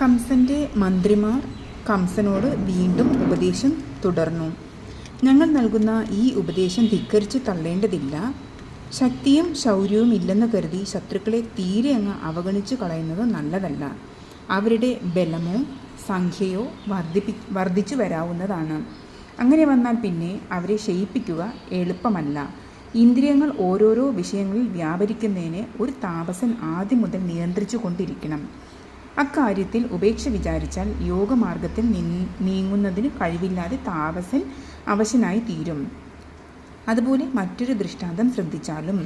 കംസന്റെ മന്ത്രിമാർ കംസനോട് വീണ്ടും ഉപദേശം തുടർന്നു. ഞങ്ങൾ നൽകുന്ന ഈ ഉപദേശം ധിക്കരിച്ച് തള്ളേണ്ടതില്ല. ശക്തിയും ശൗര്യവും ഇല്ലെന്ന് കരുതി ശത്രുക്കളെ തീരെ അങ്ങ് അവഗണിച്ചു കളയുന്നത് നല്ലതല്ല. അവരുടെ ബലമോ സംഖ്യയോ വർദ്ധിപ്പി വർദ്ധിച്ചു വരാവുന്നതാണ്. അങ്ങനെ വന്നാൽ പിന്നെ അവരെ ക്ഷയിപ്പിക്കുക എളുപ്പമല്ല. ഇന്ദ്രിയങ്ങൾ ഓരോരോ വിഷയങ്ങളിൽ വ്യാപരിക്കുന്നതിനെ ഒരു താപസൻ ആദ്യം മുതൽ നിയന്ത്രിച്ചു കൊണ്ടിരിക്കണം. അക്കാര്യത്തിൽ ഉപേക്ഷ വിചാരിച്ചാൽ യോഗമാർഗത്തിൽ നീങ്ങുന്നതിന് കഴിവില്ലാതെ താപസൻ അവശനായി തീരും. അതുപോലെ മറ്റൊരു ദൃഷ്ടാന്തം ശ്രദ്ധിച്ചാലും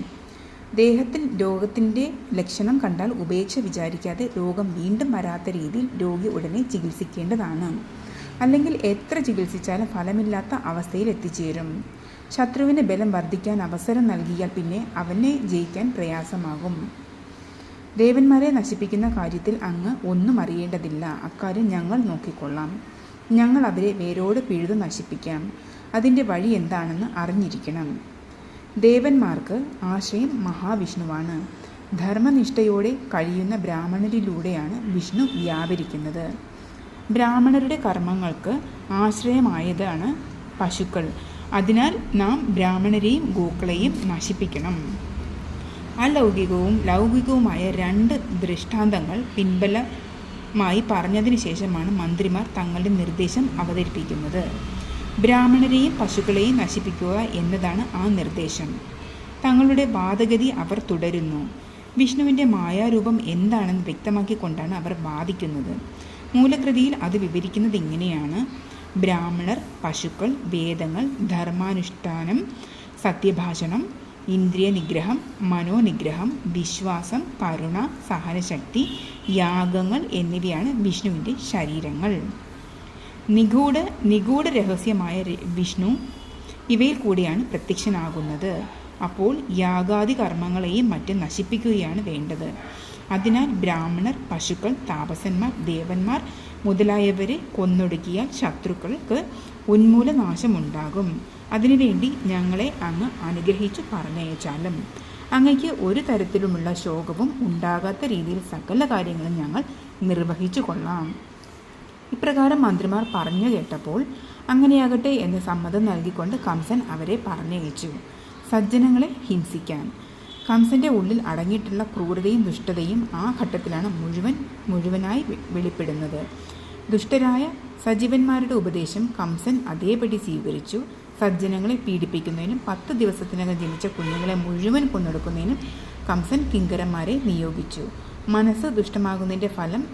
ദേഹത്തിൽ രോഗത്തിന്റെ ലക്ഷണം കണ്ടാൽ ഉപേക്ഷ വിചാരിക്കാതെ രോഗം വീണ്ടും വരാത്ത രീതിയിൽ രോഗി ഉടനെ ചികിത്സിക്കേണ്ടതാണ്. അല്ലെങ്കിൽ എത്ര ചികിത്സിച്ചാലും ഫലമില്ലാത്ത അവസ്ഥയിൽ എത്തിച്ചേരും. ശത്രുവിന് ബലം വർദ്ധിക്കാൻ അവസരം നൽകിയാൽ പിന്നെ അവനെ ജയിക്കാൻ പ്രയാസമാകും. ദേവന്മാരെ നശിപ്പിക്കുന്ന കാര്യത്തിൽ അങ്ങ് ഒന്നും അറിയേണ്ടതില്ല. അക്കാര്യം ഞങ്ങൾ നോക്കിക്കൊള്ളാം. ഞങ്ങൾ അവരെ വേരോട് പിഴുതു നശിപ്പിക്കാം. അതിന്റെ വഴി എന്താണെന്ന് അറിഞ്ഞിരിക്കണം. ദേവന്മാർക്ക് ആശ്രയം മഹാവിഷ്ണുവാണ്. ധർമ്മനിഷ്ഠയോടെ കഴിയുന്ന ബ്രാഹ്മണരിലൂടെയാണ് വിഷ്ണു വ്യാപരിക്കുന്നത്. ബ്രാഹ്മണരുടെ കർമ്മങ്ങൾക്ക് ആശ്രയമായതാണ് പശുക്കൾ. അതിനാൽ നാം ബ്രാഹ്മണരെയും ഗോക്കളെയും നശിപ്പിക്കണം. അലൗകികവും ലൗകികവുമായ രണ്ട് ദൃഷ്ടാന്തങ്ങൾ പിൻബലമായി പറഞ്ഞതിന് ശേഷമാണ് മന്ത്രിമാർ തങ്ങളുടെ നിർദ്ദേശം അവതരിപ്പിക്കുന്നത്. ബ്രാഹ്മണരെയും പശുക്കളെയും നശിപ്പിക്കുക എന്നതാണ് ആ നിർദ്ദേശം. തങ്ങളുടെ വാദഗതി അവർ തുടരുന്നു. വിഷ്ണുവിന്റെ മായാരൂപം എന്താണെന്ന് വ്യക്തമാക്കിക്കൊണ്ടാണ് അവർ വാദിക്കുന്നത്. മൂലകൃതിയിൽ അത് വിവരിക്കുന്നത് ഇങ്ങനെയാണ്. ബ്രാഹ്മണർ പശുക്കൾ വേദങ്ങൾ ധർമാനുഷ്ഠാനം സത്യഭാഷണം ഇന്ദ്രിയ നിഗ്രഹം മനോനിഗ്രഹം വിശ്വാസം കരുണ സഹനശക്തി യാഗങ്ങൾ എന്നിവയാണ് വിഷ്ണുവിന്റെ ശരീരങ്ങൾ. നിഗൂഢ നിഗൂഢ രഹസ്യമായ വിഷ്ണു ഇവയിൽ കൂടിയാണ് പ്രത്യക്ഷനാകുന്നത്. അപ്പോൾ യാഗാദി കർമ്മങ്ങളെയും മറ്റും നശിപ്പിക്കുകയാണ് വേണ്ടത്. അതിനാൽ ബ്രാഹ്മണർ പശുക്കൾ താപസന്മാർ ദേവന്മാർ മുതലായവരെ കൊന്നൊടുക്കിയാൽ ശത്രുക്കൾക്ക് ഉന്മൂലനാശമുണ്ടാകും. അതിനുവേണ്ടി ഞങ്ങളെ അങ്ങ് അനുഗ്രഹിച്ചു പറഞ്ഞയച്ചാലും. അങ്ങയ്ക്ക് ഒരു തരത്തിലുമുള്ള ശോകവും ഉണ്ടാകാത്ത രീതിയിൽ സകല കാര്യങ്ങളും ഞങ്ങൾ നിർവഹിച്ചു കൊള്ളാം. ഇപ്രകാരം മന്ത്രിമാർ പറഞ്ഞു കേട്ടപ്പോൾ അങ്ങനെയാകട്ടെ എന്ന് സമ്മതം നൽകിക്കൊണ്ട് കംസൻ അവരെ പറഞ്ഞയച്ചു. സജ്ജനങ്ങളെ ഹിംസിക്കാൻ. കംസന്റെ ഉള്ളിൽ അടങ്ങിയിട്ടുള്ള ക്രൂരതയും ദുഷ്ടതയും ആ ഘട്ടത്തിലാണ് മുഴുവൻ മുഴുവനായി വെളിപ്പെടുന്നത്. ദുഷ്ടരായ സജീവന്മാരുടെ ഉപദേശം കംസൻ അതേപടി സ്വീകരിച്ചു. സജ്ജനങ്ങളെ പീഡിപ്പിക്കുന്നതിനും പത്ത് ദിവസത്തിനകം ജനിച്ച കുഞ്ഞുങ്ങളെ മുഴുവൻ കൊന്നെടുക്കുന്നതിനും കംസൻ കിങ്കരന്മാരെ നിയോഗിച്ചു. മനസ്സ് ദുഷ്ടമാകുന്നതിന്റെ ഫലം